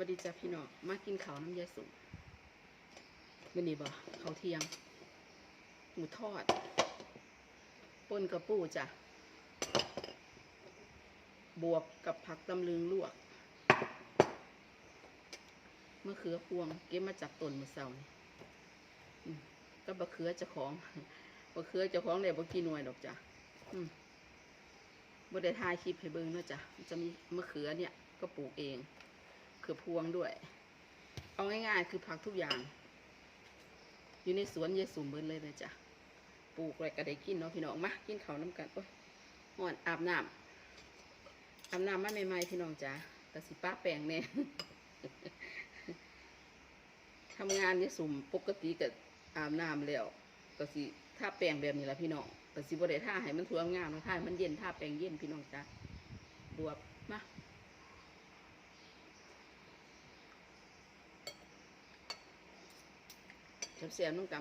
วัสดีจ้าพี่น้องมากินข้าวน้ำยาสุกมื่อนี้บ่ข้าวเที่ยง หมูทอดปนกระปูจ้ะบวกกับผักตำลึงลวกมะเขือพวง เก็บมาจากต้นมะเสานี่ก็บะเขือเจ้าของบะเขือเจ้าของเลยบ่กี่หน่วยดอกจ้ะอืมบ่ได้ถ่ายคลิปให้เบิ่งเนาะจ้ะจะมีมะเขือเนี่ยก็ปลูกเอง ขือพวงด้วย เอาง่ายๆ คือผักทุกอย่าง อยู่ในสวนยายสุมเบินเลยเลยจ้ะ ปลูกอะไรก็ได้กินเนาะพี่น้องมากินเขาน้ำกันโอ้ยห่อนอาบน้ำอาบน้ำมาใหม่ๆพี่น้องจ้ะแต่สิป้าแปลงแน่ทำงานยายสุมปกติก็อาบน้ำแล้วก็สิท่าแปลงแบบนี้ละพี่น้องแต่สิบ่ได้ท่าให้มันท่วมงามนะท่ามันเย็นท่าแปลงเย็นพี่น้องจ้ะบวบมา เสียบๆน้องก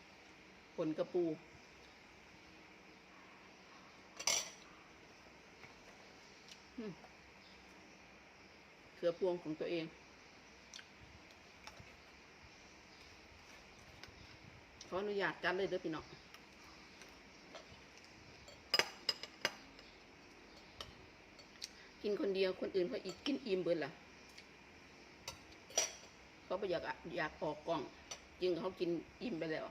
ำผลกระปูเขือพวงของตัวเอง ขออนุญาตกันเลยเด้อพี่น้องกินคนเดียวคนอื่นเขาอีกกินอิ่มเบิดล่ะเขาไปอยากอะอยากออกกล่อง จริงเขากินอิ่มไปแล้ว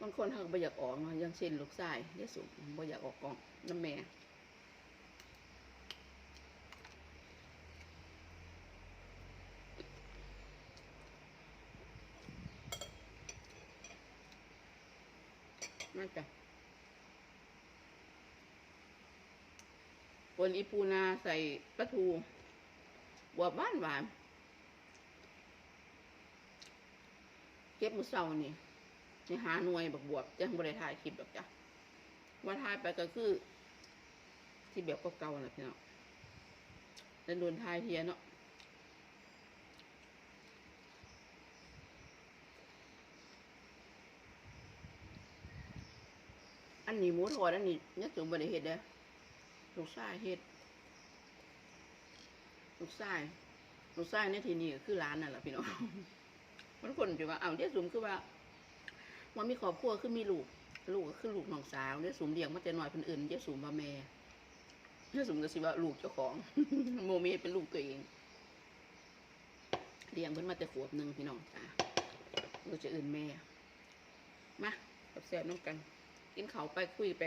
บางคนเขาไม่อยากออกเนายังเช่นลูกชายยายสุไม่อยากออกกองน้ำแม่น่าจะปนอีปูนาใส่ปลาทูบวบหวานหวาน เก็บมือเศร้านี่นี่หาหน่วยบักบวบจังบริถ่ายคลิปดอกจ้ะว่าถ่ายไปก็คือ ที่แบบก็เก่าๆนะพี่น้องแล้วโดนถ่ายเทียเนาะอันนี้หมูทอดอันนี้เนี่ยถึงบริเฮ็ดเด้อลูกชายเฮ็ดลูกชายลูกชายในที่นี้ก็คือร้านนั่นแหละพี่น้อง มันคนจะว่าเอาเดี๋ยสุมคือว่ามันมีครอบครัวคือมีลูก ลูกก็คือลูกน้องสาวเดี๋ยสุมเลี้ยงมาแต่น้อยเพิ่นอื่นเดี๋ยสุมว่าแม่เดี๋ยสุมก็สิว่าลูกเจ้าของ โมเมเป็นลูกตัวเองเลี้ยงเพิ่นมาแต่ขวบหนึ่งพี่น้องจ้าเราจะอื่นแม่มากับแซ่บน้องกันกินเขาไปคุยไป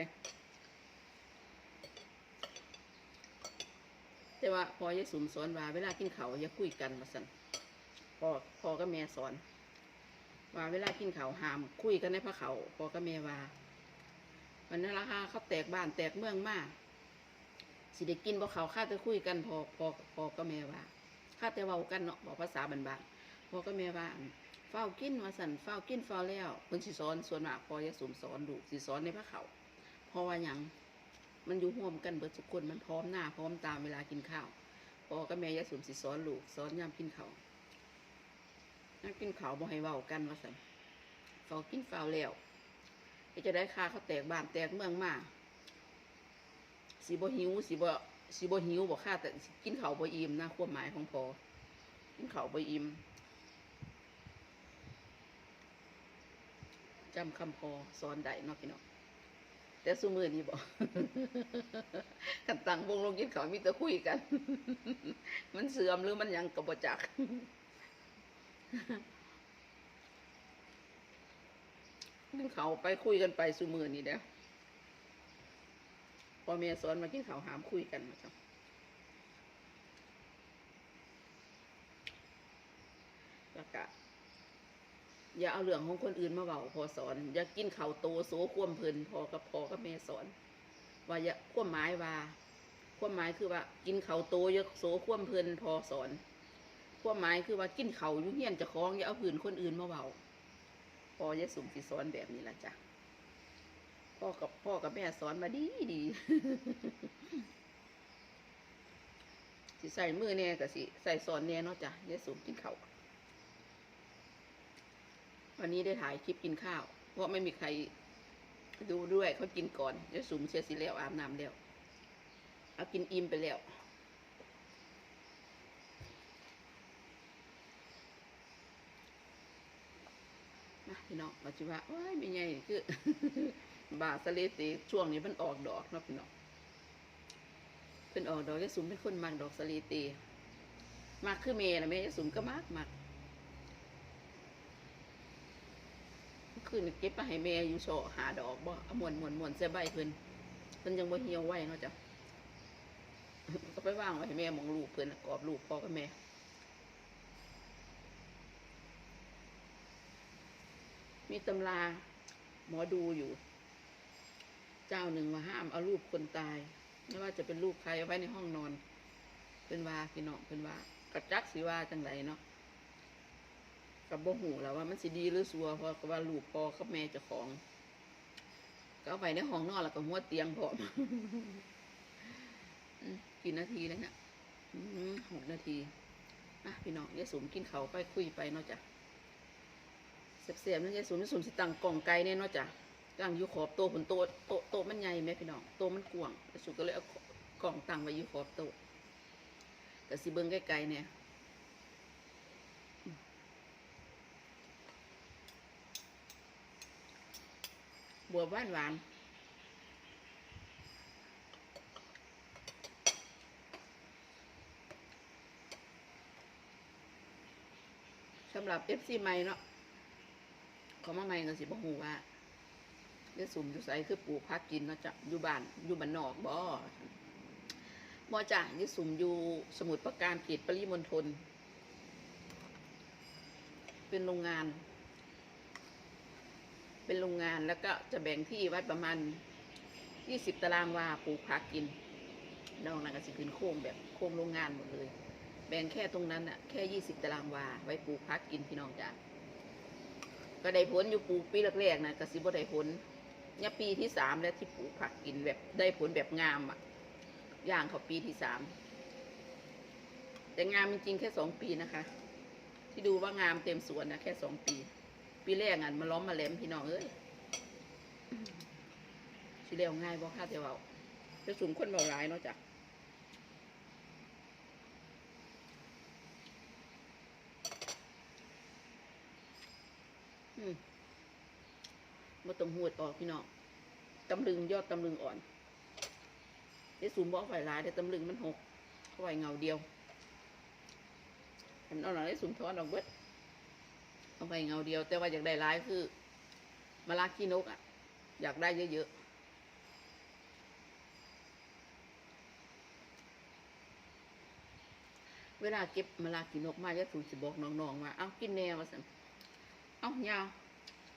แต่ว่าพอยายสุมสอนว่าเวลากินเขาอย่าคุยกันมาสั่น พ่อพ่อก็แม่สอน ว่าเวลากินเขาวห้าม คุยกันในพระเขาพ่อก็แม่ว่าวันนั้นราคาเขาแตกบ้านแตกเมืองมากสิได้กินบ่เขาข้าจะคุยกันพอพอพอก็แม่ว่าข้าแต่เว้ากันเนาะบอกภาษาบ้านๆพ่อก็แม่ว่าเฝ้ากินว่าสั่นเฝ้ากินเฝ้าแล้วเพิ่นสิสอนส่วนมากพอยายสุมสอนดูกสิสอนในพระเขาเพราะว่าหยังมันอยู่ร่วมกันเบิดทุกคนมันพร้อมหน้าพร้อมตามเวลากินข้าวพ่อกับแม่ยาสุมสิสอนลูกสอนยามกินข้าว นั่งกินข้าวบ่ให้เว้ากันว่าซั่นเฝ้ากินเฝ้าแล้วจะได้ค่าเขาแตกบ้านแตกเมืองมาสิบ่หิวสิบ่สิบ่หิวบ่ค่าแต่กินข้าวบ่อิ่มนะความหมายของพอกินข้าวบ่อิ่มจำคำพอสอนได้นาะพี่น้องแต่สุมือนี่บอกกันตังวงลงกินเขาวมีแต่คุยกัน มันเสื่อมหรือมันยังกับบจัก กินเขาไปคุยกันไปสุมือนี่เด้อพอเมียสอนมากินเขาหามคุยกันมาจ้ะแล้วก็อย่าเอาเรื่องของคนอื่นมาเบาพอสอน อย่ากินเขาโตโสควมเพลินพอกับพอกับแม่สอน ว่าอย่าควมหมายว่าควมหมายคือว่า กินเขาโตอย่าโสควมเพลินพอสอน ความหมายคือว่ากินเขายุ่งเฮียนจะคล้องอย่าเอาผืนคนอื่นมาเบาพอยายสุมสิสอนแบบนี้ละจ้ะพ่อกับพ่อกับแม่สอนมาดีดีสิใส่มือแน่กับสิใส่สอนแน่เนาะจ้ะยายสุมกินเขาวันนี้ได้ถ่ายคลิปกินข้าว เพราะไม่มีใครดูด้วยเขากินก่อนเดี๋ยสุมเสียสิแล้วอาบน้ำแล้วเอากินอิ่มไปแล้ว นะพี่น้องปัจจุบันโอ้ยไม่ใหญ่คือบาสเลตีช่วงนี้มันออกดอกเนาะพี่น้องเป็นออกดอกยะสุมเป็นคนมักดอกสะเลตีมากคือเมย์นะแม่ยะสุมก็มากมากคือคืนเก็บมาให้แม่อยู่โชว์หาดอกบ่อมวนมวนมวนเสียใบเพิ่นเพิ่นยังบ่เหี่ยวไว้เนาะจ้ะก็ไปว่างไว้ให้แม่หมองลูกเพิ่นน่ะกรอบลูกพ่อกับแม่ มีตำราหมอดูอยู่ เจ้าหนึ่งว่าห้ามเอารูปคนตาย ไม่ว่าจะเป็นรูปใครเอาไว้ในห้องนอน เป็นว่าพี่น้องเป็นว่ากระจักสิว่าจังไรเนาะกับบ่หูแล้วว่ามันสิดีหรือซัวเพราะว่าลูกพอกับแม่เจ้าของ ก็เอาไปในห้องนอนแล้วก็หัวเตียงพร้อมกี่นาทีแล้วเนี่ยหกนาทีอะพี่น้องยายสมกินเขาไปคุยไปเนาะจ้ะ เสียบๆนั่นยายสูนยายสูนสิตังกล่องไก่เนี่ยเนาะจ้ะตั้งอยู่ขอบโต๊ะผลโต๊ะโต๊ะโต๊ะมันใหญ่ไหมพี่น้องโต๊ะมันกว้างยายสูนก็เลยเอากล่องตั้งไว้อยู่ขอบโต๊ะแต่สิเบิ้งไกลๆเนี่ยบัวหวานหวานสำหรับเอฟซีใหม่เนาะ เขามาใหม่ก็สิบ่ฮู้ว่าเดี๋ยวสุ่มอยู่ไสคือปลูกพักกินเนาะจ้ะอยู่บ้านอยู่บ้านนอกบ่บ่จ้ะนี่สุ่มอยู่สมุทรปราการเขตปริมณฑลเป็นโรงงาน เป็นโรงงานแล้วก็จะแบ่งที่ไว้ประมาณยี่สิบตารางวาปลูกผักกินนอกนั้นก็สิขึ้นโค้งแบบโค้งโรงงานหมดเลย แบ่งแค่ตรงนั้นอะแค่ยี่สิบตารางวาไว้ปลูกผักกินพี่น้องจ้ะ ก็ได้ผลอยู่ปลูกปีแรกๆนะก็สิบ่ได้ผลเนี่ยปีที่สามแล้วที่ปลูกผักกินแบบได้ผลแบบงามอะย่างเขาปีที่สามแต่งามจริงๆแค่สองปีนะคะ ที่ดูว่างามเต็มสวนนะแค่สองปี ปีแรกอะมาล้อมมาแหลมพี่น้องเอ้ยสิเร็วง่ายบ่ค่าเดียวเอาจะสูงคนเบาหลายเนาะจ้ะ มบ่ต้องหูดออกพี่น้องตำลึงยอดตำลึงอ่อนไอ้สูงบ่ไฟลายแต่ตำลึงมันหกเขาไว้เงาเดียวอันเอาหน่อยไอ้สูงทอนออกเบิดเอาไว้เงาเดียว แต่ว่าอยากได้ลายคือมะลาขี้นกอะ อยากได้เยอะๆเวลาเก็บมะลาขี้นกมาจะสูงสิบอกน้องๆว่า เอากินแนวว่าสัน เอายาว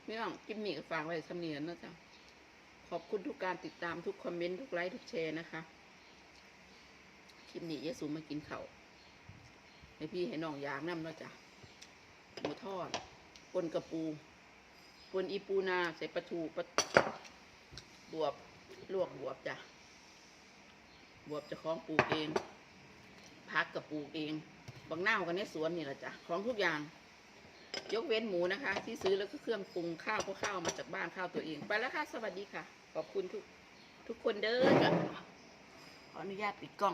พี่น้องกิมมี่ฝากไว้สำเนียนนะจ๊ะขอบคุณทุกการติดตามทุกคอมเมนต์ทุกไลค์ทุกแชร์นะคะคลิปนี้เยสูมากินเขา่าให้พี่ให้น้องยากน้ำเนาะจ๊ะหมูทอดปนกระปูปนอีปูนาใส่ปลาทูปลาบวบลวกบวบจ้ะบวบจะคล้องปลูกเองพักกับปลูกเองบางหน้ากันในสวนนี่แหละจ้ะของทุกอย่าง ยกเว้นหมูนะคะ ที่ซื้อแล้วก็เครื่องปรุงข้าวก็ข้าวมาจากบ้านข้าวตัวเอง ไปแล้วค่ะ สวัสดีค่ะ ขอบคุณทุกทุกคนเด้อจ้ะขออนุญาตปิดกล้อง